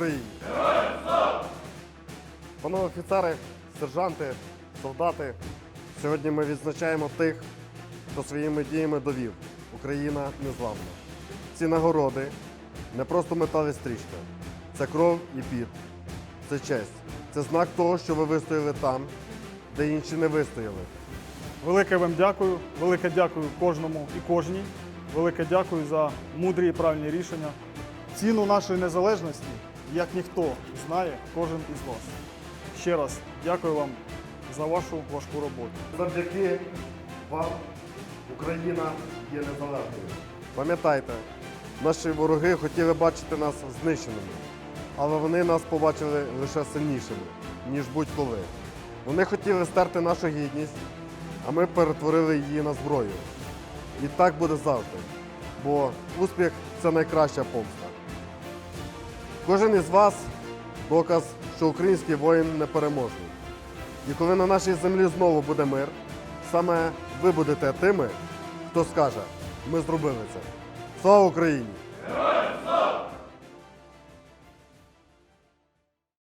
Україні! Панове офіцери, сержанти, солдати, сьогодні ми відзначаємо тих, хто своїми діями довів. Україна незламна. Ці нагороди не просто метал і стрічка. Це кров і піт. Це честь. Це знак того, що ви вистояли там, де інші не вистояли. Велике вам дякую. Велике дякую кожному і кожній. Велике дякую за мудрі і правильні рішення. Ціну нашої незалежності, як ніхто, знає кожен із вас. Ще раз дякую вам за вашу важку роботу. Завдяки вам Україна є незалежною. Пам'ятайте, наші вороги хотіли бачити нас знищеними, але вони нас побачили лише сильнішими, ніж будь-коли. Вони хотіли стерти нашу гідність, а ми перетворили її на зброю. І так буде завжди, бо успіх це найкраща помста. Кожен із вас доказ, що український воїн непереможний. І коли на нашій землі знову буде мир, саме ви будете тими, хто скаже, ми зробили це. Слава Україні!